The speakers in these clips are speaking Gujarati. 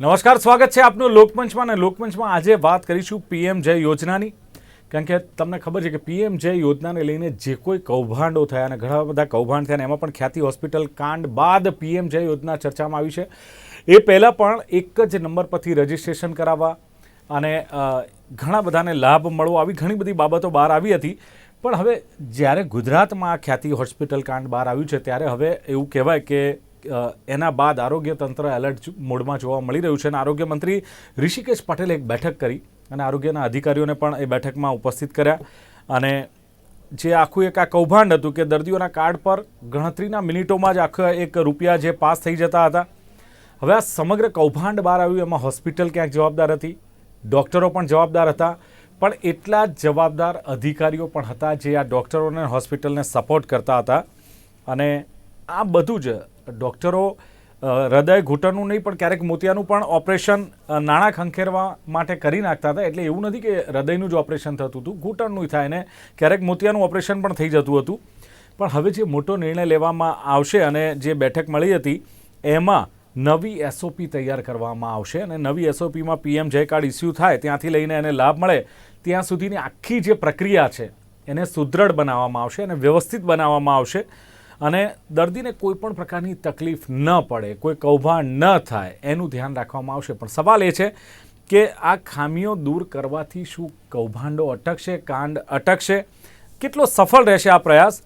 નમસ્કાર, સ્વાગત છે આપનું લોકમંચમાં અને લોકમંચમાં આજે વાત કરીશું પીએમ જય યોજનાની. કારણ કે તમને ખબર છે કે પીએમ જય યોજનાને લઈને જે કોઈ કૌભાંડો થયા અને ઘણા બધા કૌભાંડ થયા અને એમાં પણ ખ્યાતિ હોસ્પિટલ કાંડ બાદ પીએમ જય યોજના ચર્ચામાં આવી છે. એ પહેલાં પણ એક જ નંબર પરથી રજિસ્ટ્રેશન કરાવવા અને ઘણા બધાને લાભ મળવો આવી ઘણી બધી બાબતો બહાર આવી હતી. પણ હવે જ્યારે ગુજરાતમાં ખ્યાતિ હોસ્પિટલ કાંડ બહાર આવ્યું છે, ત્યારે હવે એવું કહેવાય કે એના બાદ આરોગ્ય તંત્ર એલર્ટ મોડમાં જોવા મળી રહ્યું છે અને આરોગ્ય મંત્રી ઋષિકેશ પટેલે એક બેઠક કરી અને આરોગ્યના અધિકારીઓને પણ એ બેઠકમાં ઉપસ્થિત કર્યા અને જે આખું એક આ કૌભાંડ હતું કે દર્દીઓના કાર્ડ પર ગણતરીના મિનિટોમાં જ આખા એક રૂપિયા જે પાસ થઈ જતા હતા. હવે આ સમગ્ર કૌભાંડ બહાર આવ્યું, એમાં હોસ્પિટલ ક્યાંક જવાબદાર હતી, ડૉક્ટરો પણ જવાબદાર હતા, પણ એટલા જ જવાબદાર અધિકારીઓ પણ હતા જે આ ડૉક્ટરોને હોસ્પિટલને સપોર્ટ કરતા હતા. અને આ બધું જ. ડૉક્ટરો હૃદય ઘૂંટણનું નહીં, પણ ક્યારેક મોતિયાનું પણ ઓપરેશન નાણાં ખંખેરવા માટે કરી નાખતા હતા. એટલે એવું નથી કે હૃદયનું જ ઓપરેશન થતું હતું. ઘૂંટણનું થાય ને ક્યારેક મોતિયાનું ઓપરેશન પણ થઈ જતું હતું. પણ હવે જે મોટો નિર્ણય લેવામાં આવશે અને જે બેઠક મળી હતી, એમાં નવી એસઓપી તૈયાર કરવામાં આવશે અને નવી એસઓપીમાં પીએમ જય કાર્ડ ઇસ્યુ થાય, ત્યાંથી લઈને એને લાભ મળે, ત્યાં સુધીની આખી જે પ્રક્રિયા છે, એને સુદૃઢ બનાવવામાં આવશે અને વ્યવસ્થિત બનાવવામાં આવશે. અને દર્દીને કોઈ પણ પ્રકારની તકલીફ ન પડે, કોઈ કૌભાંડ ન થાય, એનું ધ્યાન રાખવામાં આવશે. પણ સવાલ એ છે કે આ ખામીઓ દૂર કરવાથી શું કૌભાંડો અટકશે, કાંડ અટકશે? કેટલો સફળ રહેશે આ પ્રયાસ?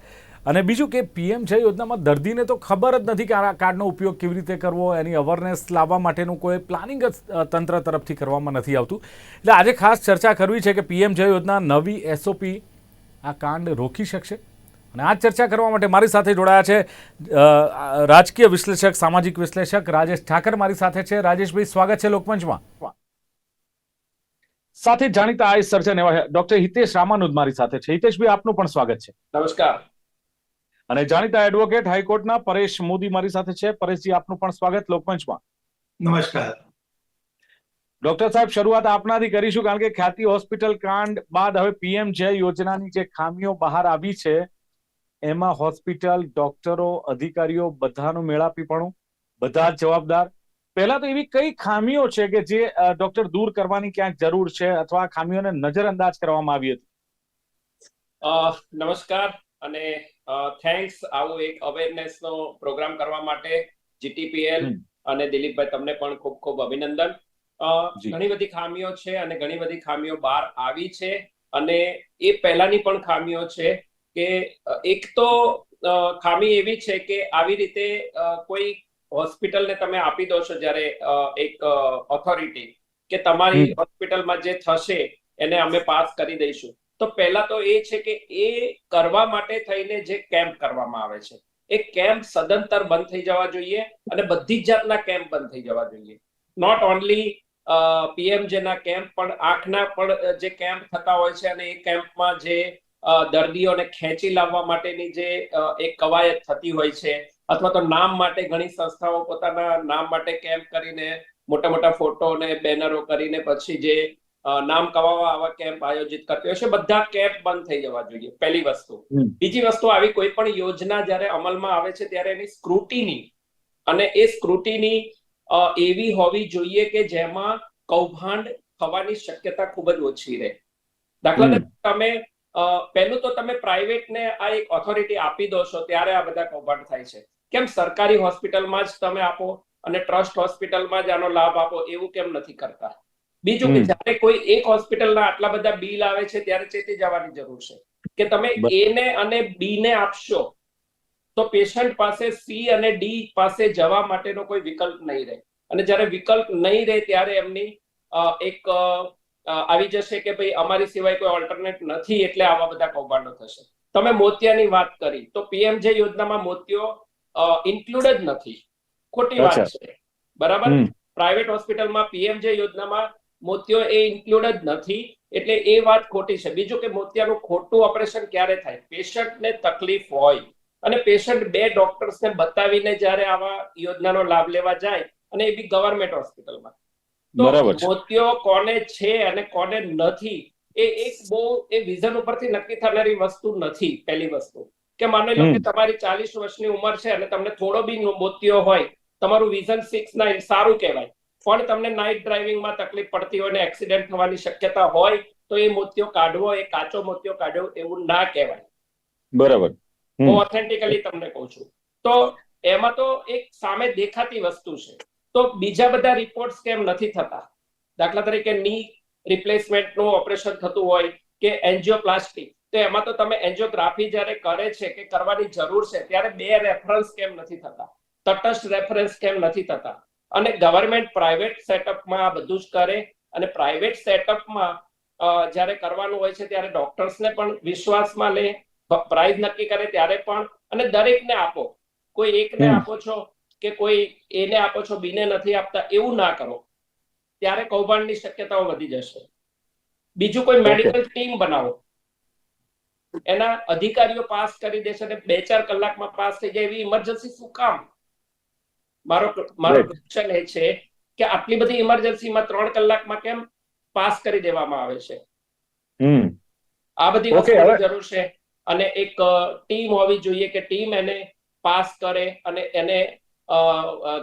અને બીજું કે પીએમ જય યોજનામાં દર્દીને તો ખબર જ નથી કે આ કાર્ડનો ઉપયોગ કેવી રીતે કરવો, એની અવેરનેસ લાવવા માટેનું કોઈ પ્લાનિંગ જ તંત્ર તરફથી કરવામાં નથી આવતું. એટલે આજે ખાસ ચર્ચા કરવી છે કે પીએમ જય યોજના નવી એસઓપી આ કાંડ રોકી શકશે? અને આ ચર્ચા કરવા માટે મારી સાથે જોડાયા છે રાજકીય વિશ્લેષક સામાજિક વિશ્લેષક રાજેશ ઠાકર મારી સાથે છે. રાજેશભાઈ સ્વાગત છે લોકમંચમાં. સાથે જાણીતા આઈ સર્જન એવા ડોક્ટર હિતેશ રામાનુદ મારી સાથે છે. હિતેશભાઈ આપનું પણ સ્વાગત છે. નમસ્કાર. અને જાણીતા એડવોકેટ હાઈકોર્ટના પરેશ મોદી મારી સાથે છે. પરેશજી આપનું પણ સ્વાગત લોકમંચમાં. નમસ્કાર. ડોક્ટર સાહેબ શરૂઆત આપનાથી કરીશું કારણ કે ખ્યાતિ હોસ્પિટલ કાંડ બાદ હવે પીએમ જય યોજનાની જે ખામીઓ બહાર આવી છે એમાં હોસ્પિટલ ડોક્ટરો અધિકારીઓ બધાનું મેળાપીપણું બધા જ જવાબદાર. પહેલા તો એવી કઈ ખામીઓ છે કે જે ડોક્ટર દૂર કરવાની ક્યાંક જરૂર છે અથવા ખામીઓને નજરઅંદાજ કરવામાં આવી હતી? અ, નમસ્કાર અને થેન્ક્સ આવો એક અવેરનેસ નો પ્રોગ્રામ કરવા માટે જીટીપીએલ અને દિલીપભાઈ તમને પણ ખૂબ ખૂબ અભિનંદન. ઘણી બધી ખામીઓ છે અને ઘણી બધી ખામીઓ બહાર આવી છે અને એ પહેલાની પણ ખામીઓ છે. કે એક તો ખામી એવી છે કે આવી રીતે કોઈ હોસ્પિટલને તમે આપી દો છો જ્યારે એક ઓથોરિટી કે તમારી હોસ્પિટલમાં જે થશે એને અમે પાસ કરી દઈશું. તો પહેલા તો એ છે કે એ કરવા માટે થઈને જે કેમ્પ કરવામાં આવે છે. એ કેમ્પ સદંતર બંધ થઈ જવા જોઈએ અને બધી જ જાતના કેમ્પ બંધ થઈ જવા જોઈએ. નોટ ઓનલી પીએમજેના કેમ્પ પણ આંખના પણ જે કેમ્પ થતા હોય છે અને એ કેમ્પમાં જે દર્દીઓને ખેંચી લાવવા માટેની જે એક કવાયત થતી હોય છે અથવા તો નામ માટે ઘણી સંસ્થાઓ પોતાના નામ માટે કેમ્પ કરીને મોટા મોટા ફોટો અને બેનરો કરીને પછી જે નામ કમાવા આવા કેમ્પ આયોજિત કરતી હોય છે બધા કેમ્પ બંધ થઈ જવા જોઈએ પહેલી વસ્તુ. બીજી વસ્તુ આવી કોઈ પણ યોજના જ્યારે અમલમાં આવે છે ત્યારે એની સ્ક્રુટીની અને એ સ્ક્રુટીની એવી હોવી જોઈએ કે જેમાં કૌભાંડ થવાની શક્યતા ખૂબ જ ઓછી રહે. દાખલા તરીકે તમે પહેલું તો તમે પ્રાઇવેટને આ એક ઓથોરિટી આપી દો છો ત્યારે આ બધા કૌભાંડ થાય છે. કેમ સરકારી હોસ્પિટલમાં જ તમે આપો અને ટ્રસ્ટ હોસ્પિટલમાં જ આનો લાભ આપો એવું કેમ નથી કરતા? બીજું કે જ્યારે કોઈ એક હોસ્પિટલના આટલા બધા બિલ આવે છે ત્યારે ચેતી જવાની જરૂર છે. કે તમે એને એ ને અને બી ને આપશો તો પેશન્ટ પાસે સી અને ડી પાસે જવા માટેનો કોઈ વિકલ્પ નહીં રહે. અને જ્યારે વિકલ્પ નહીં રહે ત્યારે એમની એક આવી જશે કે ભાઈ અમારી સિવાય કોઈ ઓલ્ટરનેટ નથી એટલે આવા બધા કૌભાંડો થશે. તમે મોતિયાની વાત કરી તો પીએમજે યોજનામાં મોતિયો ઇન્ક્લુડ જ નથી. ખોટી વાત છે. બરાબર? પ્રાઇવેટ હોસ્પિટલમાં પીએમજે યોજનામાં મોતિયો એ ઇન્ક્લુડ જ નથી એટલે એ વાત ખોટી છે. બીજું કે મોતિયાનું ખોટું ઓપરેશન ક્યારે થાય? પેશન્ટને તકલીફ હોય. અને પેશન્ટ બે ડોક્ટર્સને બતાવીને જ્યારે આવા યોજનાનો લાભ લેવા જાય અને એ બી ગવર્મેન્ટ હોસ્પિટલમાં બરાબર મોતિયો કોને છે અને કોને નથી એ એક બહુ એ વિઝન ઉપરથી નક્કી થનારી વસ્તુ નથી પહેલી વસ્તુ. કે માની લો કે તમારી ચાલીસ વર્ષની ઉંમર છે અને તમને થોડો બી મોતિયો હોય તમારું વિઝન સિક્સ નાઇન સારું કહેવાય. પણ તમને નાઇટ ડ્રાઇવિંગમાં તકલીફ પડતી હોય ને એક્સિડન્ટ થવાની શક્યતા હોય તો એ મોતિયો કાઢવો એ કાચો મોતિયો કાઢવો એવું ના કહેવાય. બરાબર. હું ઓથેન્ટિકલી તમને કહું છું. તો એમાં તો એક સામે દેખાતી વસ્તુ છે. તો બીજા બધા રિપોર્ટ્સ કેમ નથી થતા? દાખલા તરીકે ની રિપ્લેસમેન્ટનું ઓપરેશન થતું હોય કે એન્જિયોપ્લાસ્ટી તો એમાં તો તમે એન્જિયોગ્રાફી જ્યારે કરે છે કે કરવાની જરૂર છે ત્યારે બે રેફરન્સ કેમ નથી થતા? તટસ્થ રેફરન્સ કેમ નથી થતા? અને ગવર્મેન્ટ પ્રાઇવેટ સેટઅપમાં આ બધું જ કરે અને પ્રાઇવેટ સેટઅપમાં જ્યારે કરવાનું હોય છે ત્યારે ડોક્ટર્સને પણ વિશ્વાસમાં લે પ્રાઇઝ નક્કી કરે ત્યારે પણ અને દરેકને આપો. કોઈ એકને આપો છો કે કોઈ એને આપો છો બીને નથી આપતા એવું ના કરો. ત્યારે કૌભાંડની શક્યતાઓ વધી જશે. બીજું કોઈ મેડિકલ ટીમ બનાવો. એના અધિકારીઓ પાસ કરી દેશે અને બે ચાર કલાકમાં પાસ થઈ જાય એવી ઇમરજન્સી શું કામ? મારો મારો ક્વેશ્ચન એ છે કે આટલી બધી ઇમરજન્સીમાં ત્રણ કલાકમાં કેમ પાસ કરી દેવામાં આવે છે? આ બધી વસ્તુની જરૂર છે. અને એક ટીમ હોવી જોઈએ કે ટીમ એને પાસ કરે અને એને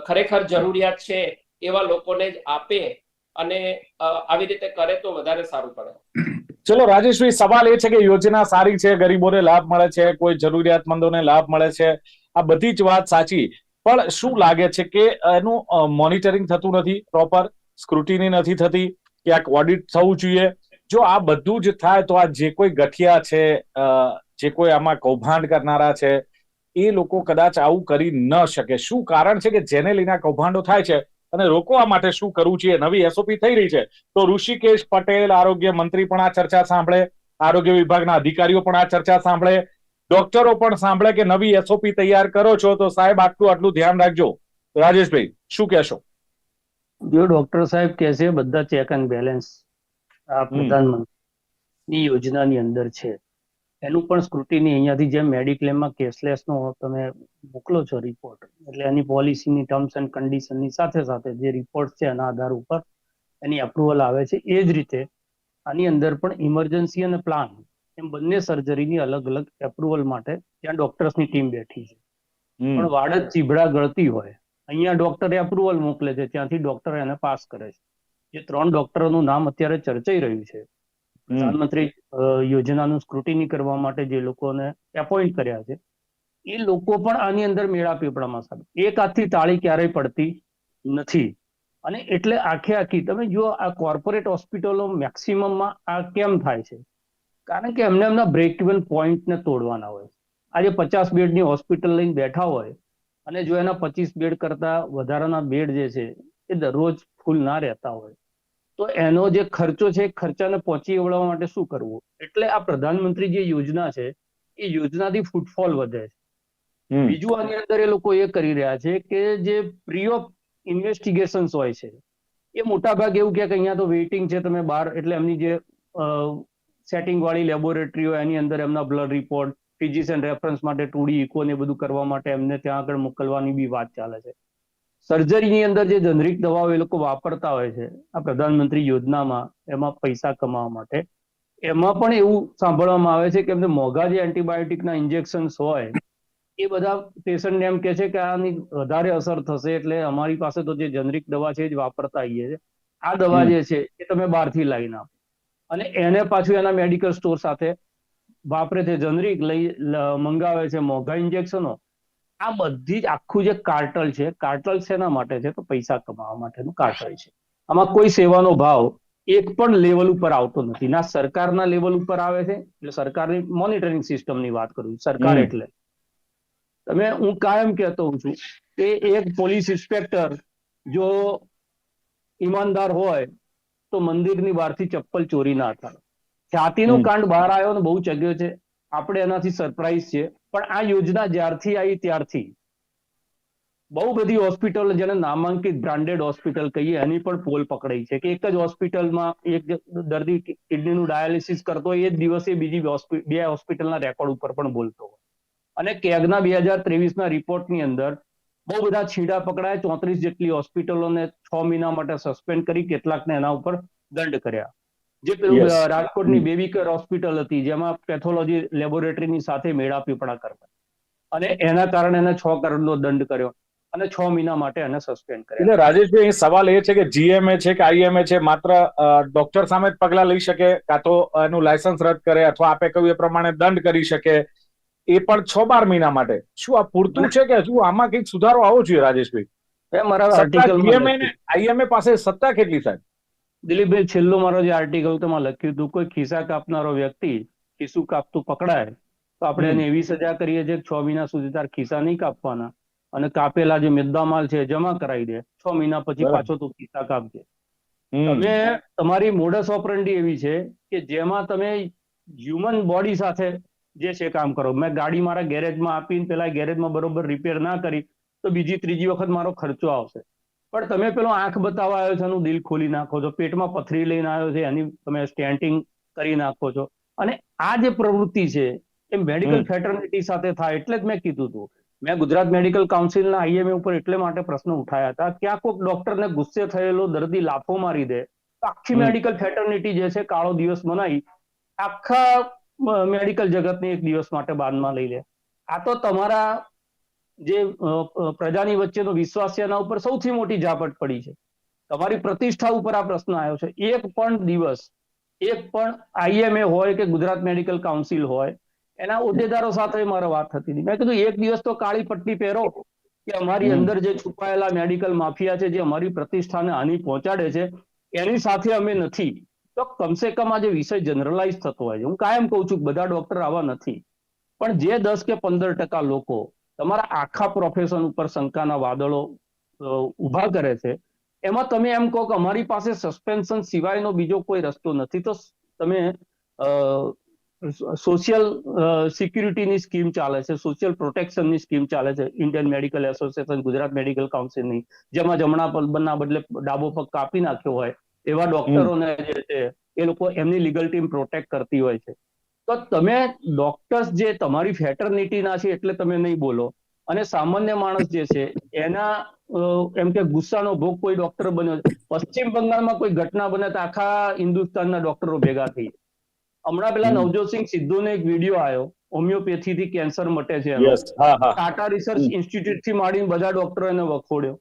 ખરેખર જરૂરિયાત છે એવા લોકોને જ આપે અને આવી રીતે કરે તો વધારે સારું પડે. ચલો રાજેશભાઈ, સવાલ એ છે કે યોજના સારી છે, ગરીબોને લાભ મળે છે, કોઈ જરૂરિયાતમંદોને લાભ મળે છે? આ બધી જ વાત સાચી, પણ શું લાગે છે કે એનું મોનિટરિંગ થતું નથી, પ્રોપર સ્ક્રુટિની નથી થતી, ક્યાંક ઓડિટ થવું જોઈએ? જો આ બધું જ થાય તો આ જે કોઈ ગઠિયા છે જે કોઈ આમાં કૌભાંડ કરનારા છે એ લોકો કદાચ આવું કરી ન શકે. શું કારણ છે કે જેને લઈને કૌભાંડો થાય છે અને રોકવા માટે શું કરવું છે નવી એસઓપી થઈ રહી છે? તો ઋષિકેશ પટેલ આરોગ્ય મંત્રી પણ આ ચર્ચા સાંભળે. આરોગ્ય વિભાગના અધિકારીઓ પણ આ ચર્ચા સાંભળે. ડોક્ટરો પણ સાંભળે કે નવી એસઓપી તૈયાર કરો છો તો સાહેબ આટલું આટલું ધ્યાન રાખજો. રાજેશભાઈ શું કહેશો? જો ડોક્ટર સાહેબ કહેશે બધા ચેક એન્ડ બેલેન્સ આ પ્રધાનમંત્રી યોજનાની અંદર છે. એનું પણ સ્ક્રુટિની અહીંયાથી જેમ મેડિક્લેમમાં કેશલેસ નો તમે મોકલો છો રિપોર્ટ એટલે એની પોલિસીની ટર્મ્સ એન્ડ કન્ડિશનની સાથે સાથે જે રિપોર્ટ છે એના આધાર ઉપર એની અપ્રુવલ આવે છે. એ જ રીતે આની અંદર પણ ઇમરજન્સી અને પ્લાન એમ બંને સર્જરીની અલગ અલગ એપ્રુવલ માટે ત્યાં ડોક્ટર્સની ટીમ બેઠી છે. પણ વાડજ ચીભડા ગળતી હોય અહીંયા ડોક્ટરે અપ્રુવલ મોકલે છે ત્યાંથી ડોક્ટર એને પાસ કરે છે. જે ત્રણ ડોક્ટરોનું નામ અત્યારે ચર્ચાઈ રહ્યું છે. પ્રધાનમંત્રી યોજનાનું સ્ક્રુટિની કરવા માટે જે લોકોને એપોઇન્ટ કર્યા છે, એ લોકો પણ આની અંદર મેળા પીપળામાં સાહેબ એક હાથથી તાળી ક્યારેય પડતી નથી. અને એટલે આખે આખી, તમે જુઓ આ કોર્પોરેટ હોસ્પિટલો મેક્સિમમમાં આ કેમ થાય છે? કારણ કે એમને એમના બ્રેક ઇવન પોઈન્ટને તોડવાના હોય આજે પચાસ બેડની હોસ્પિટલ લઈને બેઠા હોય, અને જો એના પચીસ બેડ કરતા વધારાના બેડ જે છે, એ દરરોજ ફૂલ ના રહેતા હોય. તો એનો જે ખર્ચો છે ખર્ચાને પહોંચી વળવા માટે શું કરવું? એટલે આ પ્રધાનમંત્રી જે યોજના છે એ યોજનાથી ફૂટફોલ વધે છે. બીજું આની અંદર એ લોકો એ કરી રહ્યા છે કે જે પ્રી ઓફ ઇન્વેસ્ટિગેશન્સ હોય છે એ મોટા ભાગ એવું કે અહીંયા તો વેઇટિંગ છે તમે બહાર એટલે એમની જે સેટિંગ વાળી લેબોરેટરી હોય એની અંદર એમના બ્લડ રિપોર્ટ ફિઝિશિયન રેફરન્સ માટે ટુડી ઇકો ને બધું કરવા માટે એમને ત્યાં આગળ મોકલવાની બી વાત ચાલે છે. સર્જરીની અંદર જે જનરિક દવાઓ એ લોકો વાપરતા હોય છે, આ પ્રધાનમંત્રી યોજનામાં એમાં પૈસા કમાવા માટે, એમાં પણ એવું સાંભળવામાં આવે છે કે એમને મોંઘા જે એન્ટીબાયોટિકના ઇન્જેક્શન્સ હોય, એ બધા પેશન્ટને એમ કે છે કે આની વધારે અસર થશે એટલે અમારી પાસે તો જે જનરિક દવા છે જ વાપરતા આવીએ છે આ દવા જે છે એ તમે બહારથી લાવીને આપો અને એને પાછું એના મેડિકલ સ્ટોર સાથે વાપરે છે. જનરિક લઈ મંગાવે છે, મોંઘા ઇન્જેક્શનો આ બધી જ આખું જે કાર્ટલ છે કાર્ટલ શેના માટે છે? તો પૈસા કમાવા માટેનું કાર્ટલ છે. આમાં કોઈ સેવાનો ભાવ એક પણ લેવલ ઉપર આવતો નથી. ના સરકારના લેવલ ઉપર આવે છે એટલે સરકારની મોનિટરિંગ સિસ્ટમની વાત કરું સરકાર એટલે. તમે હું કાયમ કહેતો હું છું કે એક પોલીસ ઇન્સ્પેક્ટર જો ઈમાનદાર હોય તો મંદિરની બહારથી ચપ્પલ ચોરી ના થાય. હમ. કાંડ બહાર આવ્યો ને બહુ ચગ્યો છે. આપણે એનાથી સરપ્રાઈઝ છે પણ આ યોજના જ્યારથી આવી ત્યારથી બહુ બધી હોસ્પિટલ જેને નામાંકિત બ્રાન્ડેડ હોસ્પિટલ કહીએ, એની પણ પોલ પકડાઈ છે કે એક જ હોસ્પિટલમાં એક દર્દી કિડનીનું ડાયાલિસિસ કરતો એ જ દિવસે બીજી બે હોસ્પિટલના રેકોર્ડ ઉપર પણ બોલતો હોય. અને કેગના બે હજાર ત્રેવીસના રિપોર્ટની અંદર બહુ બધા છીંડા પકડાયા, ચોત્રીસ જેટલી હોસ્પિટલોને છ મહિના માટે સસ્પેન્ડ કરી, કેટલાકને એના ઉપર દંડ કર્યા. જે પેલું રાજકોટની બેબીકર હોસ્પિટલ હતી જેમાં પેથોલોજી લેબોરેટરીની સાથે મેળા પણ કરતા અને એના કારણે એને છ કરોડનો દંડ કર્યો અને છ મહિના માટે એને સસ્પેન્ડ કર્યો. એટલે રાજેશભાઈ સવાલ એ છે કે જીએમએ છે કે આઈએમએ છે માત્ર ડોક્ટર સામે જ પગલા લઈ શકે કાં તો એનું લાયસન્સ રદ કરે અથવા આપે કહ્યું એ પ્રમાણે દંડ કરી શકે એ પણ છ બાર મહિના માટે. શું આ પૂરતું છે કે હજુ આમાં કંઈક સુધારો આવવો જોઈએ રાજેશભાઈ? આઈએમએ પાસે સત્તા કેટલી સાહેબ? દિલીપભાઈ છેલ્લો મારો જે આર્ટિકલ તેમાં લખ્યું હતું કોઈ ખિસ્સા કાપનારો વ્યક્તિ ખિસ્સું કાપતું પકડાય તો આપણે એને એવી સજા કરીએ છીએ છ મહિના સુધી તાર ખિસ્સા નહીં કાપવાના. અને કાપેલા જે મુદ્દામાલ છે જમા કરાવી દે. છ મહિના પછી પાછો તું ખિસ્સા કાપજે. તમે તમારી મોડસ ઓપરન્ડી એવી છે કે જેમાં તમે હ્યુમન બોડી સાથે જે છે કામ કરો. મેં ગાડી મારા ગેરેજમાં આપીને પેલા ગેરેજમાં બરોબર રિપેર ના કરી તો બીજી ત્રીજી વખત મારો ખર્ચો આવશે. પણ તમે પેલો આંખ બતાવવા આવ્યો છે એનું દિલ ખોલી નાખો છો પેટમાં પથરી લઈને આવ્યો છે એની તમે સ્ટેન્ટિંગ કરી નાખો છો. અને આ જે પ્રવૃત્તિ છે એ મેડિકલ ફેટર્નિટી સાથે થાય એટલે જ મેં કીધું હતું મેં ગુજરાત મેડિકલ કાઉન્સિલના આઈએમએ ઉપર એટલે માટે પ્રશ્ન ઉઠાયા હતા ક્યાં કોઈક ડોક્ટરને ગુસ્સે થયેલો દર્દી લાફો મારી દે તો આખી મેડિકલ ફેટર્નિટી જે છે કાળો દિવસ મનાવી આખા મેડિકલ જગતને એક દિવસ માટે બાદમાં લઈ લે. આ તો તમારા જે પ્રજાની વચ્ચેનો વિશ્વાસ છે એના ઉપર સૌથી મોટી ઝાપટ પડી છે. તમારી પ્રતિષ્ઠા ઉપર આ પ્રશ્ન આવ્યો છે. એક પણ દિવસ એક પણ આઈએમએ હોય કે ગુજરાત મેડિકલ કાઉન્સિલ હોય એના હોદ્દેદારો સાથે મારે વાત થતી હતી. મેં કીધું એક દિવસ તો કાળી પટ્ટી પહેરો કે અમારી અંદર જે છુપાયેલા મેડિકલ માફિયા છે જે અમારી પ્રતિષ્ઠાને હાનિ પહોંચાડે છે એની સાથે અમે નથી. તો કમસે કમ આ જે વિષય જનરલાઇઝ થતો હોય છે. હું કાયમ કહું છું બધા ડોક્ટર આવા નથી. પણ જે દસ કે પંદર ટકા લોકો તમારા આખા પ્રોફેશન ઉપર શંકાના વાદળો ઊભા કરે છે. એમાં તમે એમ કહો કે અમારી પાસે સસ્પેન્શન સિવાયનો બીજો કોઈ રસ્તો નથી તો તમે સોશિયલ સિક્યુરિટીની સ્કીમ ચાલે છે સોશિયલ પ્રોટેક્શનની સ્કીમ ચાલે છે Indian Medical Association Gujarat Medical કાઉન્સિલની જેમાં જમણા પગના બદલે ડાબો પગ કાપી નાખ્યો હોય એવા ડોક્ટરોને જે છે એ લોકો એમની લીગલ ટીમ પ્રોટેક્ટ કરતી હોય છે. તો તમે ડોક્ટર્સ જે તમારી ફેટર્નિટીના છે એટલે તમે નહીં બોલો. અને સામાન્ય માણસ જે છે એના એમ કે ગુસ્સાનો ભોગ કોઈ ડોક્ટર બન્યો પશ્ચિમ બંગાળમાં કોઈ ઘટના બને તો આખા હિન્દુસ્તાનના ડોક્ટરો ભેગા થઈ હમણાં પેલા. નવજોતસિંહ સિદ્ધુનો એક વીડિયો આવ્યો હોમિયોપેથી થી કેન્સર મટે છે ટાટા રિસર્ચ. ઇન્સ્ટિટ્યૂટથી માંડીને બધા ડોક્ટરો એને વખોડ્યો.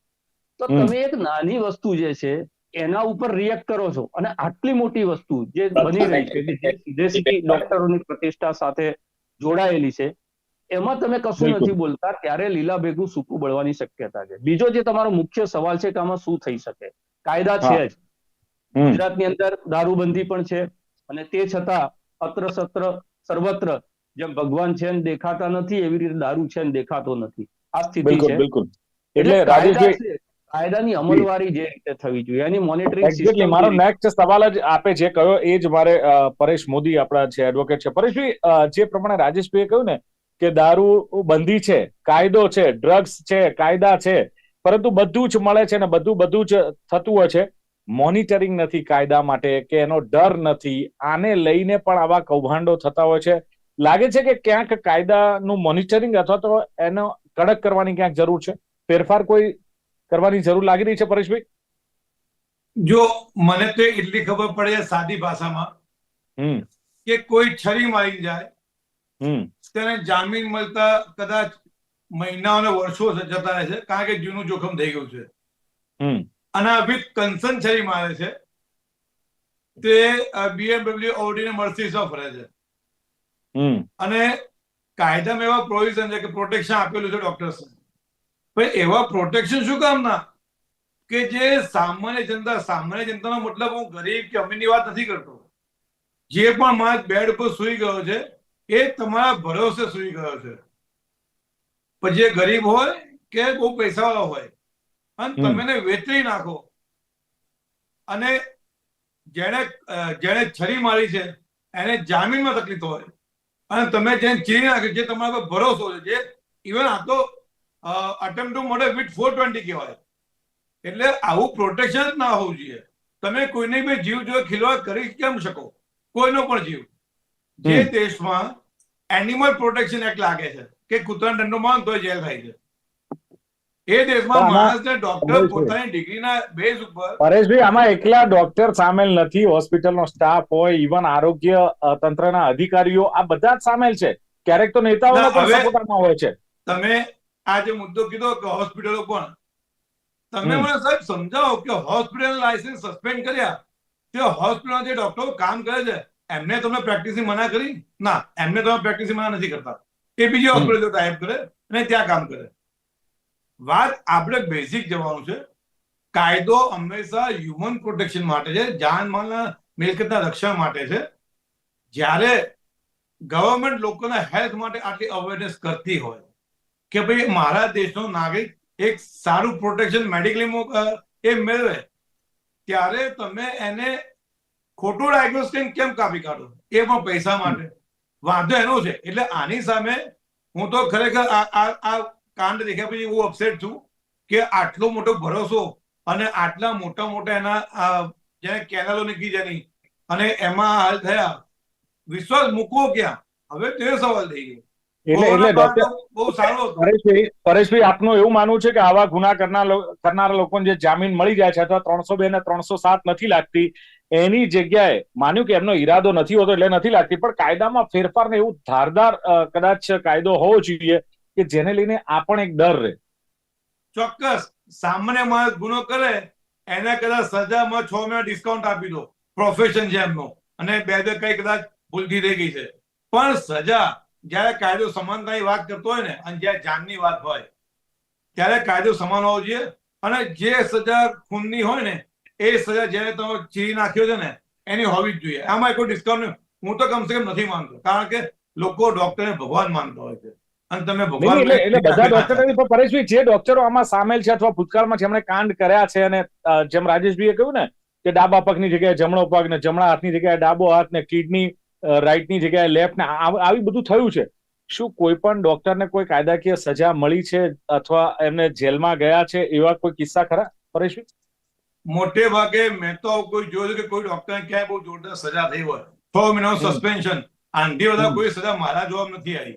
તો તમે એક નાની વસ્તુ જે છે એના ઉપર રિએક્ટ કરો છો. અને આટલી મોટી વસ્તુ જે બની રહી છે કે જે ડોક્ટરોની પ્રતિષ્ઠા સાથે જોડાયેલી છે એમાં તમે કશું નથી બોલતા ત્યારે લીલા ભેગું સૂકું બળવાની શક્યતા છે. બીજો જે તમારો મુખ્ય સવાલ છે કે આમાં શું થઈ શકે? કાયદા છે જ. ગુજરાતની અંદર દારૂબંધી પણ છે અને તે છતાં અત્ર સત્ર સર્વત્ર જેમ ભગવાન છે ને દેખાતા નથી એવી રીતે દારૂ છે દેખાતો નથી. આ સ્થિતિ છે. એટલે રાજેશભાઈ. કાયદાની અમલવારી જે રીતે થવી જોઈએ એની મોનિટરિંગ મારો નેક્સ્ટ સવાલ જ આપે જે કયો એ જ મારે પરેશ મોદી આપણા છે એડવોકેટ છે. પરેશભાઈ જે પ્રમાણે રાજેશભાઈએ કહ્યું ને કે દારૂ બંધી છે કાયદો છે ડ્રગ્સ છે કાયદા છે પરંતુ બધું જ મળે છે ને બધું બધું જ થતું હોય છે. મોનિટરિંગ નથી કાયદા માટે કે એનો ડર નથી. આને લઈને પણ આવા કૌભાંડો થતા હોય છે. લાગે છે કે ક્યાંક કાયદાનું મોનિટરિંગ અથવા તો એનો કડક કરવાની ક્યાંક જરૂર છે? ફેરફાર કોઈ કરવાની જરૂર લાગી રહી છે પરેશભાઈ? જો મને તો એટલી ખબર પડે સાદી ભાષામાં કે કોઈ છરી મારી જાય તેને જામીન મળતા કદાચ મહિનાઓને વર્ષો જતા રહે છે કારણ કે જૂનું જોખમ થઈ ગયું છે. હમ. અને અભી કન્સર્ન છરી મારે છે તે બીએમડબ્લ્યુ ઓડીને મર્સીસમાં ફરે છે. હમ. અને કાયદામાં એવા પ્રોવિઝન છે કે પ્રોટેક્શન આપેલું છે ડોક્ટર્સને પણ એવા પ્રોટેક્શન શું કામના કે જે સામાન્ય જનતા સામાન્ય જનતાનો મતલબ હું ગરીબ કે અમીરની વાત નથી કરતો. જે પણ માણસ બેડ પર સુઈ ગયો છે એ તમારા ભરોસે સુઈ ગયો છે. પછી એ ગરીબ હોય કે બહુ પૈસાવાળો હોય અને તમે વેચી નાખો. અને જેને જેને છરી મારી છે એને જામીનમાં તકલીફ હોય અને તમે જેને ચીરી નાખ્યું જે તમારા પર ભરોસો છે જે ઇવન આ તો attempt to with four twenty કહેવાય. એટલે આવું પ્રોટેક્શન જ ના હોવું જોઈએ. તમે કોઈને બી જીવ જો ખિલવાડ કરી કેમ શકો? કોઈનો પણ જીવ. જે દેશમાં એનિમલ પ્રોટેક્શન એક્ટ લાગે છે કે કૂતરાનો દંડો માંગ તો જેલ થાય છે. એ દેશમાં માણસને ડોક્ટર પોતાની ડિગ્રીના બેઝ ઉપર પરેશભાઈ આમાં એકલા ડોક્ટર સામેલ નથી હોસ્પિટલનો સ્ટાફ હોય ઇવન આરોગ્ય તંત્રના અધિકારીઓ આ બધા જ સામેલ છે. ક્યારેક તો નેતાઓનો પણ સપોર્ટમાં હોય છે. તમે આ જે મુદ્દો કીધો કે હોસ્પિટલો પણ તમે મને સાહેબ સમજાવો કે હોસ્પિટલ લાયસન્સ સસ્પેન્ડ કર્યા તે હોસ્પિટલના જે ડોક્ટરો કામ કરે છે એમને તમે પ્રેક્ટિસની મના કરી? ના એમને તમે પ્રેક્ટિસની મના નથી કરતા. એ બીજી હોસ્પિટલ જો ટાઈપ કરે અને ત્યાં કામ કરે. વાત આપણે બેઝિક જવાનું છે. કાયદો હંમેશા હ્યુમન પ્રોટેક્શન માટે છે જાનમાલના મિલકતના રક્ષણ માટે છે. જ્યારે ગવર્મેન્ટ લોકોના હેલ્થ માટે આટલી અવેરનેસ કરતી હોય કે ભાઈ મારા દેશનો નાગરિક એક સારું પ્રોટેક્શન મેડિકલી એ મેળવે, ત્યારે તમે એને ખોટું ડાયગ્નોસ્ટિક કેમ કાપી કાઢો? એ પણ પૈસા માટે. વાંધો એનો છે. એટલે આની સામે હું તો ખરેખર આ કાંડ દેખ્યા પછી હું અપસેટ છું કે આટલો મોટો ભરોસો અને આટલા મોટા મોટા એના જેને કેનાલો નીકળી જાય અને એમાં હાલ થયા. વિશ્વાસ મૂકવો ક્યાં? હવે તે સવાલ થઈ ગયો. એટલે એટલે ડોક્ટર પરેશભાઈ આપનું એવું માનવું છે કે આવા ગુના કરનાર લો- કરનારા લોકોને જે જામીન મળી જાય છે અથવા ત્રણસો બે ને ત્રણસો સાત નથી લાગતી એની જગ્યાએ માન્યું કે એમનો ઈરાદો નથી હોતો એટલે નથી લાગતી પણ કાયદામાં ફેરફાર ને એવું ધારદાર કદાચ કાયદો હોવો જોઈએ કે જેને લઈને આ પણ એક ડર રહે. ચોક્કસ. સામાન્ય માણસ ગુનો કરે એને કદાચ સજામાં છ મહિના ડિસ્કાઉન્ટ આપી દો. પ્રોફેશન છે એમનો. અને બે બે કઈ કદાચ ભૂલથી થઈ ગઈ છે. પણ સજા જ્યારે કાયદો સમાનતાની વાત કરતો હોય ને અને જ્યારે જાનની વાત હોય ત્યારે કાયદો સમાન હોવો જોઈએ. અને જે સજા ખૂનની હોય ને એ સજા જેને તમે ચીરી નાખ્યો છે ને એની હોવી જ જોઈએ. આમાં કોઈ ડિસ્કાઉન્ટ હું તો કમસે કમ નથી માનતો કારણ કે લોકો ડોક્ટરને ભગવાન માનતા હોય છે. અને તમે ભગવાન એટલે બધા ડોક્ટર નથી પણ પરેશભાઈ જે ડોક્ટરો આમાં સામેલ છે અથવા ભૂતકાળમાં જેમણે કાંડ કર્યા છે અને જેમ રાજેશભાઈએ કહ્યું ને કે ડાબા પગની જગ્યાએ જમણો પગ ને જમણા હાથની જગ્યાએ ડાબો હાથ ને કિડની રાઈટની જગ્યાએ લેફ્ટ ને આવી બધું થયું છે. શું કોઈ પણ ડોક્ટરને કોઈ કાયદાકીય સજા મળી છે અથવા એમને જેલમાં ગયા છે એવા કોઈ કિસ્સા ખરા પરેશભાઈ મોટે ભાગે મેં તો કોઈ જોયું કે કોઈ ડોક્ટર ક્યાંય બહુ જોરદાર સજા થઈ હોય. છ મહિનાનું સસ્પેન્શન આંધી વધારે કોઈ સજા મારા જોવા નથી આવી.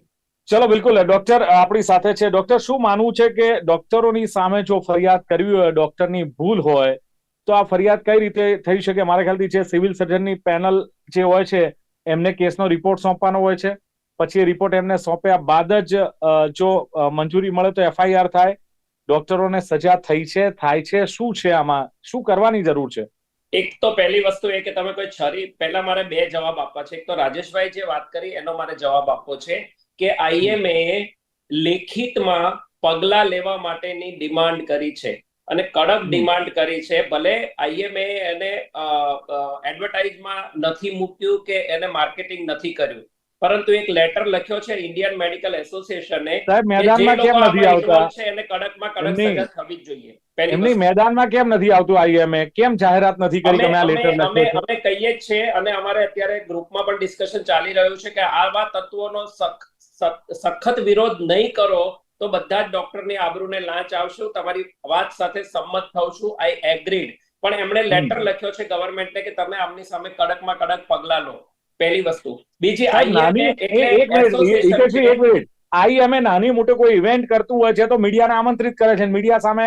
ચલો બિલકુલ. ડોક્ટર આપણી સાથે છે. ડોક્ટર શું માનવું છે કે ડોક્ટરોની સામે જો ફરિયાદ કરવી હોય ડોક્ટરની ભૂલ હોય તો આ ફરિયાદ કઈ રીતે થઈ શકે? મારા ખ્યાલથી જે સિવિલ સર્જનની પેનલ જે હોય છે એમને કેસનો રિપોર્ટ સોંપવાનો હોય છે. પછી એ રિપોર્ટ એમને સોંપ્યા બાદ જ જો મંજૂરી મળે તો એફઆઈઆર થાય. ડોક્ટરોને સજા થઈ છે, થાય છે, શું છે આમાં? શું કરવાની જરૂર છે? એક તો પહેલી વસ્તુ એ કે તમે કોઈ છરી, પહેલા મારે બે જવાબ આપવા છે. એક તો રાજેશભાઈ જે વાત કરી, એનો મારે જવાબ આપવો છે કે આઈએમએ લેખિતમાં પગલા લેવા માટેની ડિમાન્ડ કરી છે. અને કડક ડિમાન્ડ કરી છે. ભલે આઈએમએ એને એડવર્ટાઇઝમાં નથી મૂક્યું કે એને માર્કેટિંગ નથી કર્યું. પરંતુ એક લેટર લખ્યો છે ઇન્ડિયન મેડિકલ એસોસિએશને મેદાનમાં કેમ નથી આવતા? છે એને કડકમાં કડક સજા થવી જ જોઈએ. એમની મેદાનમાં કેમ નથી આવતું આઈએમએ કેમ જાહેરાત નથી કરી તમે આ લેટર લખ્યો છે અમે કહીએ જ છે અને અમારે અત્યારે ગ્રુપમાં પણ ડિસ્કશન ચાલી રહ્યું છે કે આવા તત્વોનો સખ- સખ- સખત વિરોધ નહીં કરો. તો બધા જ ડોક્ટરની આબરૂને લાંચ આવશું. તમારી વાત સાથે સંમત થઉં છું. આઈ એગ્રીડ પણ એમણે લેટર લખ્યો છે ગવર્મેન્ટને કે તમે આમની સામે કડકમાં કડક પગલા લો. પહેલી વસ્તુ. બીજી એક મિનિટ. એક મિનિટ આઈએમએ નાની મોટો કોઈ ઇવેન્ટ કરતું હોય છે તો મીડિયાને આમંત્રિત કરે છે. મીડિયા સામે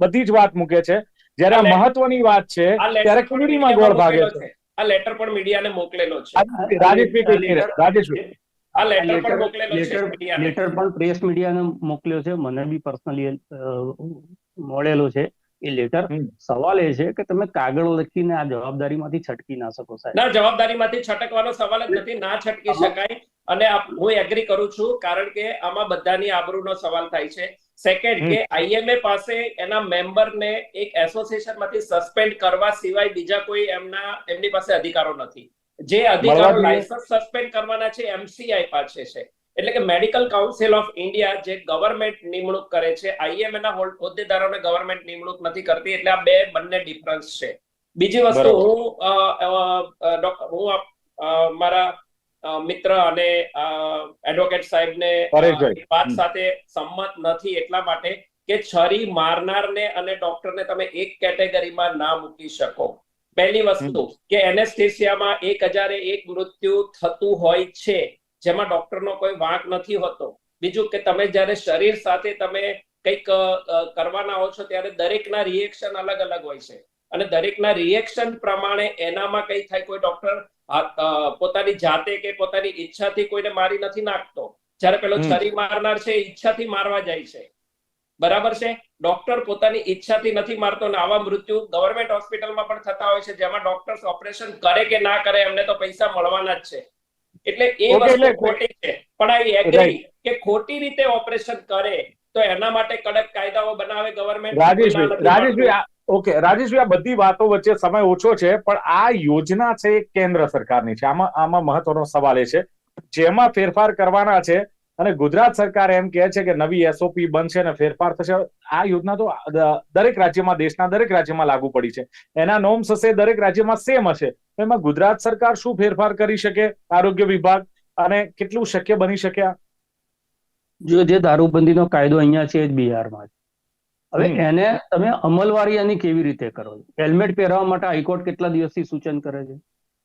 બધી જ વાત મૂકે છે. જ્યારે આ મહત્વની વાત છે આ ત્યારે પણ ગોળ ભાગે છે. આ લેટર પણ મીડિયાને મોકલેલો છે. રાજેશભાઈ? રાજેશભાઈ. આ લેટર પણ મોકલેલો છે લેટર- પણ પ્રેસ મીડિયાને મોકલ્યો છે. મને બી પર્સનલી મળેલો છે. એ લેટર સવાલ એ છે કે તમે કાગળ લખીને આ જવાબદારીમાંથી છટકી ના શકો સાહેબ. ના જવાબદારીમાંથી છટકવાનો સવાલ જ નથી. ના છટકી શકાય. અને હું એગ્રી કરું છું કારણ કે આમાં બધાની આબરૂનો સવાલ થાય છે. સેકન્ડ કે આઈએમએ પાસે એના મેમ્બરને એક એસોસિએશનમાંથી સસ્પેન્ડ કરવા સિવાય બીજા કોઈ એમના એમની પાસે અધિકારો નથી. જે અધિકારો લાયસન્સ સસ્પેન્ડ કરવાના છે એમસીઆઈ પાસે છે. એટલે કે મેડિકલ કાઉન્સિલ ઓફ ઇન્ડિયા જે ગવર્મેન્ટ નિમણૂક કરે છે આઈએમએ ના હોદ્દેદારોને ગવર્મેન્ટ નિમણૂક નથી કરતી એટલે આ બે બંને ડિફરન્સ છે. બીજી વસ્તુ હું હું મારા મિત્ર અને એડવોકેટ સાહેબને વાત સાથે સંમત નથી એટલા માટે કે છરી મારનારને અને ડોક્ટરને તમે એક કેટેગરીમાં ના મૂકી શકો. પહેલી વસ્તુ કે એનેસ્થેસિયામાં એક હજારે એક મૃત્યુ થતું હોય છે જેમાં ડોક્ટરનો કોઈ વાંક નથી હોતો. બીજું કે તમે જ્યારે શરીર સાથે તમે કંઈક કરવાના હો છો ત્યારે દરેકના રિએક્શન અલગ અલગ હોય છે. અને દરેકના રિએક્શન પ્રમાણે એનામાં કઈ થાય કોઈ ડોક્ટર પોતાની જાતે કે પોતાની ઈચ્છાથી કોઈને મારી નથી નાખતો. જ્યારે પેલો. છરી મારનાર છે ઈચ્છાથી મારવા જાય છે. બરાબર છે? ડોક્ટર પોતાની ઈચ્છાથી નથી મારતો અને આવા મૃત્યુ ગવર્મેન્ટ હોસ્પિટલમાં પણ થતા હોય છે જેમાં ડોક્ટર્સ ઓપરેશન કરે કે ના કરે એમને તો પૈસા મળવાના જ છે. એટલે એ વસ્તુ ખોટી છે. પણ આઈ એગ્રી કે ખોટી રીતે ઓપરેશન કરે તો એના માટે કડક કાયદાઓ બનાવે ગવર્મેન્ટ રાજેશભાઈ રાજેશભાઈ ઓકે રાજેશભાઈ આ બધી વાતો વચ્ચે સમય ઓછો છે પણ આ યોજના છે કેન્દ્ર સરકારની છે. આમાં આમાં મહત્વનો સવાલ એ છે. જેમાં ફેરફાર કરવાના છે અને ગુજરાત સરકાર એમ કહે છે કે નવી એસઓપી બનશે અને ફેરફાર થશે. આ યોજના તો દરેક રાજ્યમાં દેશના દરેક રાજ્યમાં લાગુ પડી છે. એના નોમ્સ હશે દરેક રાજ્યમાં સેમ હશે. એમાં ગુજરાત સરકાર શું ફેરફાર કરી શકે? આરોગ્ય વિભાગ અને કેટલું શક્ય બની શકે? જો જે દારૂબંધીનો કાયદો અહીંયા છે જ બિહારમાં હવે એને તમે અમલવારી એની કેવી રીતે કરો? છો હેલ્મેટ પહેરવા માટે હાઈકોર્ટ કેટલા દિવસથી સૂચન કરે છે?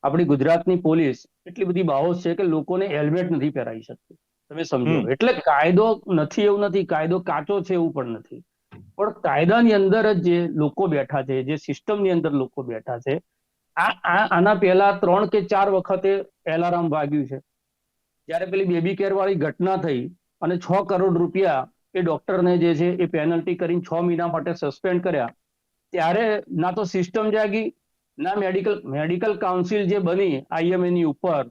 આપણી ગુજરાતની પોલીસ એટલી બધી બાહોશ છે કે લોકોને હેલ્મેટ નથી પહેરાવી શકતી. તમે સમજો. એટલે કાયદો નથી એવું નથી કાયદો કાચો છે એવું પણ નથી. પણ કાયદાની અંદર જ જે લોકો બેઠા છે જે સિસ્ટમની અંદર લોકો બેઠા છે આ આના પહેલા ત્રણ કે ચાર વખતે એલાર્મ વાગ્યું છે. જ્યારે પેલી બેબી કેર વાળી ઘટના થઈ અને છ કરોડ રૂપિયા એ ડોક્ટરને જે છે એ પેનલ્ટી કરીને છ મહિના માટે સસ્પેન્ડ કર્યા ત્યારે ના તો સિસ્ટમ જાગી ના મેડિકલ મેડિકલ કાઉન્સિલ જે બની આઈએમએ ની ઉપર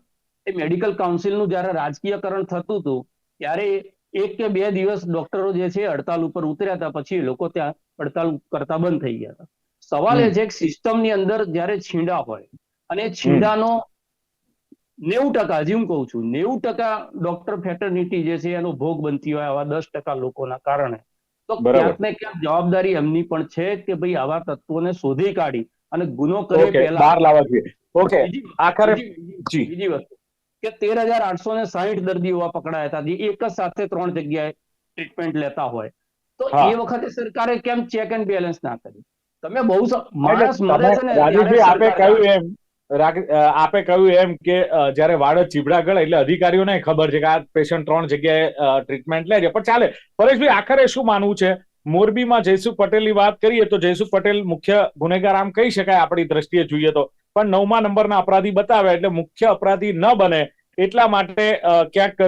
એ મેડિકલ કાઉન્સિલનું જ્યારે રાજકીયકરણ થતું હતું ત્યારે એક કે બે દિવસ ડોક્ટરો જે છે હડતાલ ઉપર ઉતર્યા હતા પછી લોકો ત્યાં હડતાલ કરતા બંધ થઈ ગયા હતા. સવાલ એ છે કે સિસ્ટમની અંદર જ્યારે છીંડા હોય અને છીંડાનો નેવું ટકા હજી હું કહું છું નેવું ટકા ડોક્ટર ફેટર્નિટી જે છે એનો ભોગ બનતી હોય આવા દસ ટકા લોકોના કારણે. તો. ક્યાંક ને ક્યાંક જવાબદારી એમની પણ છે કે ભાઈ આવા તત્વોને શોધી કાઢી અને ગુનો કરે પહેલા. બહાર લાવવા જોઈએ. ઓકે આખરે જી. બીજી વસ્તુ. કે તેર હજાર આઠસો ને સાહીઠ દર્દીઓ પકડાયા હતા. જે એક જ સાથે ત્રણ જગ્યાએ ટ્રીટમેન્ટ લેતા હોય. તો એ વખતે સરકારે કેમ ચેક એન્ડ બેલેન્સ ના કર્યું તમે બહુ માણસ મરે છે ને આપે કહ્યું એમ આપે કહ્યું એમ કે જ્યારે વાડજ ચીબડા ગળે એટલે અધિકારીઓને ખબર છે કે આ પેશન્ટ ત્રણ જગ્યાએ ટ્રીટમેન્ટ લે છે. પણ ચાલે. પરેશભાઈ આખરે શું માનવું છે? મોરબીમાં જયસુખ પટેલની વાત કરીએ તો જયસુ પટેલ મુખ્ય ગુનેગાર આમ કહી શકાય આપણી દ્રષ્ટિએ જોઈએ તો. પણ નવમા નંબરના અપરાધી બતાવે એટલે મુખ્ય અપરાધી ન બને એટલા માટે ક્યાંક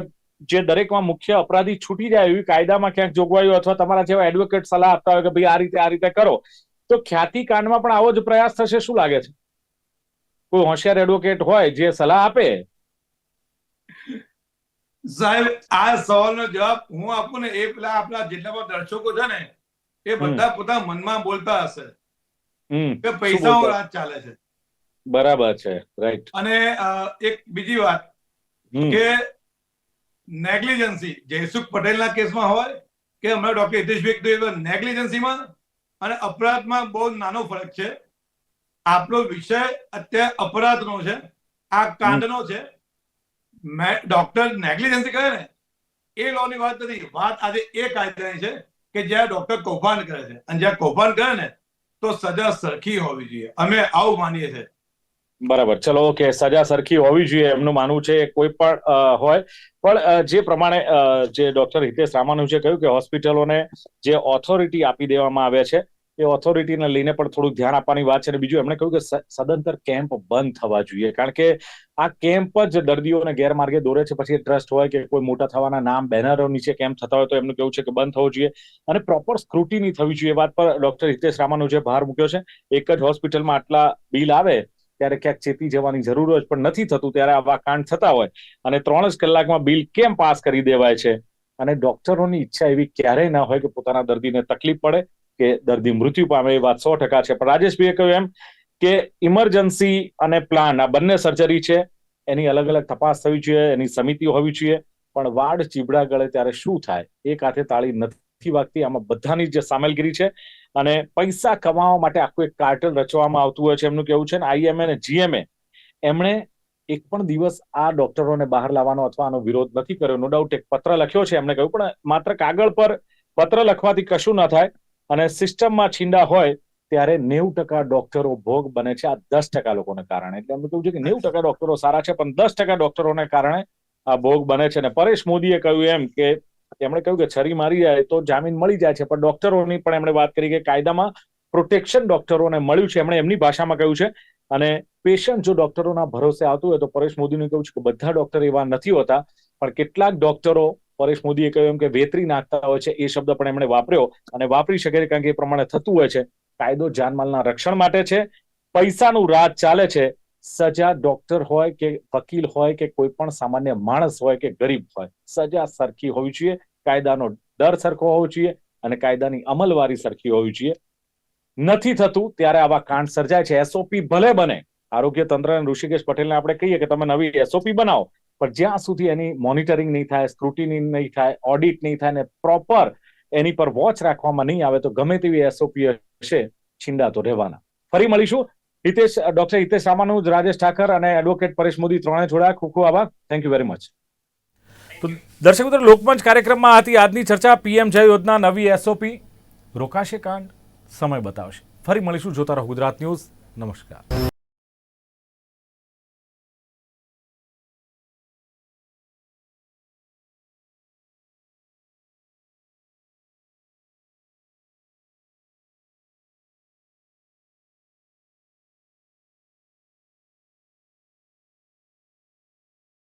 જે દરેકમાં મુખ્ય અપરાધી છૂટી જાય એવી કાયદામાં ક્યાંક જોગવાઈઓ અથવા તમારા જેવા એડવોકેટ સલાહ આપતા હોય કે ભાઈ આ રીતે આ રીતે કરો. તો ખ્યાતિ કાંડમાં પણ આવો જ પ્રયાસ થશે શું લાગે છે? કોઈ હોશિયાર એડવોકેટ હોય જે સલાહ આપે સાહેબ આ સવાલનો જવાબ હું આપું ને એ પેલા આપણા જેટલા પણ દર્શકો છે ને એ બધા પોતાના મનમાં બોલતા હશે કે પૈસાઓ? રાજ ચાલે છે. બરાબર છે રાઈટ અને એક બીજી વાત કે નેગ્લિજન્સી જયસુખ પટેલના કેસમાં હોય કે હમણાં ડોક્ટર હિતેશભાઈ કીધું નેગ્લિજન્સીમાં અને અપરાધમાં બહુ નાનો ફરક છે. આપણો વિષય અત્યારે અપરાધનો છે આ કાંડનો છે. મે- ડોક્ટર નેગ્લિજન્સી કરે ને, એ લોની વાત નથી. વાત આજે એ કાયદાની છે કે જ્યાં ડોક્ટર કૌભાંડ કરે છે. અને જ્યાં કૌભાંડ કરે ને, તો સજા સરખી હોવી જોઈએ. અમે આવું માનીએ છીએ. બરાબર. ચલો, ઓકે. સજા સરખી હોવી જોઈએ, એમનું માનવું છે. કોઈ પણ હોય. પણ જે પ્રમાણે જે ડોક્ટર હિતેશ રામાનુજે કહ્યું કે હોસ્પિટલોને જે ઓથોરિટી આપી દેવામાં આવે છે એ ઓથોરિટીને લઈને પણ થોડુંક ધ્યાન આપવાની વાત છે. અને બીજું એમણે કહ્યું કે સદંતર કેમ્પ બંધ થવા જોઈએ. કારણ કે આ કેમ્પ જ દર્દીઓને ગેરમાર્ગે દોરે છે. પછી ટ્રસ્ટ હોય કે કોઈ મોટા થવાના નામ બેનરો નીચે કેમ્પ થતા હોય તો એમનું કેવું છે કે બંધ થવો જોઈએ. અને પ્રોપર સ્ક્રુટીની થવી જોઈએ. વાત પર ડોક્ટર હિતેશ રામાનુજે ભાર મૂક્યો છે, એક જ હોસ્પિટલમાં આટલા બિલ આવે ત્યારે ક્યાંક ચેતી જવાની જરૂર જ પણ નથી થતું ત્યારે આવા કાંડ થતા હોય. અને ત્રણ જ કલાકમાં બિલ કેમ પાસ કરી દેવાય છે? અને ડોક્ટરોની ઈચ્છા એવી ક્યારેય ના હોય કે પોતાના દર્દીને તકલીફ પડે. કે દર્દી મૃત્યુ પામે એ વાત સો ટકા છે. પણ રાજેશભાઈએ કહ્યું એમ કે ઇમરજન્સી અને પ્લાન આ બંને સર્જરી છે. એની અલગ અલગ તપાસ થવી જોઈએ, એની સમિતિઓ હોવી જોઈએ. પણ વાડ ચીબડા ગળે ત્યારે શું થાય? એક હાથે તાળી નથી વાગતી. આમાં બધાની જે સામેલગીરી છે. અને પૈસા કમાવા માટે આખું એક કાર્ટલ રચવામાં આવતું હોય છે એમનું કેવું છે. ને આઈએમએ અને જીએમએ એમણે એક પણ દિવસ આ ડોક્ટરોને બહાર લાવવાનો અથવા આનો વિરોધ નથી કર્યો. નો ડાઉટ એક પત્ર લખ્યો છે. એમણે કહ્યું, પણ માત્ર કાગળ પર પત્ર લખવાથી કશું ન થાય. અને સિસ્ટમમાં છીંડા હોય ત્યારે નેવું ટકા ડોક્ટરો ભોગ બને છે. આ દસ ટકા લોકોને કારણે. એટલે અમે કહ્યું છે કે નેવું ટકા ડોક્ટરો સારા છે, પણ દસ ટકા ડોક્ટરોને કારણે આ ભોગ બને છે. અને પરેશ મોદીએ કહ્યું એમ કે, એમણે કહ્યું કે છરી મારી જાય તો જામીન મળી જાય છે, પણ ડોક્ટરોની પણ એમણે વાત કરી કે કાયદામાં પ્રોટેક્શન ડોક્ટરોને મળ્યું છે. એમણે એમની ભાષામાં કહ્યું છે. અને પેશન્ટ જો ડોક્ટરોના ભરોસે આવતું હોય તો પરેશ મોદીનું કહ્યું છે કે બધા ડોક્ટર એવા નથી હોતા, પણ કેટલાક ડોક્ટરો પરેશ મોદીએ કહ્યું એમ કે વેતરી નાખતા હોય છે એ શબ્દ પણ એમણે વાપર્યો અને વાપરી શકે કારણ કે એ પ્રમાણે થતું હોય છે. કાયદો જાનમાલના રક્ષણ માટે છે. પૈસાનું રાજ ચાલે છે. સજા ડોક્ટર હોય કે વકીલ હોય કે કોઈ પણ સામાન્ય માણસ હોય કે ગરીબ હોય, સજા સરખી હોવી જોઈએ, કાયદાનો ડર સરખો હોવો જોઈએ અને કાયદાની અમલવારી સરખી હોવી જોઈએ. નથી થતું ત્યારે આવા કાંડ સર્જાય છે. એસઓપી ભલે બને. આરોગ્ય તંત્ર અને ઋષિકેશ પટેલને આપણે કહીએ કે તમે નવી એસઓપી બનાવો. પણ જ્યાં સુધી એની મોનિટરિંગ નહીં થાય, સ્ક્રુટિની નહીં થાય, ઓડિટ નહીં થાય ને પ્રોપર એની પર વોચ રાખવામાં નહીં આવે, તો ગમે તેવી એસઓપી હશે છીંડા તો રહેવાના. ફરી મળીશું. હિતેશ ડોક્ટર હિતેશ રામાનુજ રાજેશ ઠાકર અને એડવોકેટ પરેશ મોદી ત્રણે જોડાયા. ખૂબ ખૂબ આભાર. થેન્ક યુ વેરી મચ તો દર્શક મિત્રો, લોકમંચ કાર્યક્રમમાં હતી આજની ચર્ચા, પીએમ જય યોજના, નવી એસઓપી. રોકાશે કાંડ? સમય બતાવશે. ફરી મળીશું. જોતા રહો ગુજરાત ન્યૂઝ. નમસ્કાર.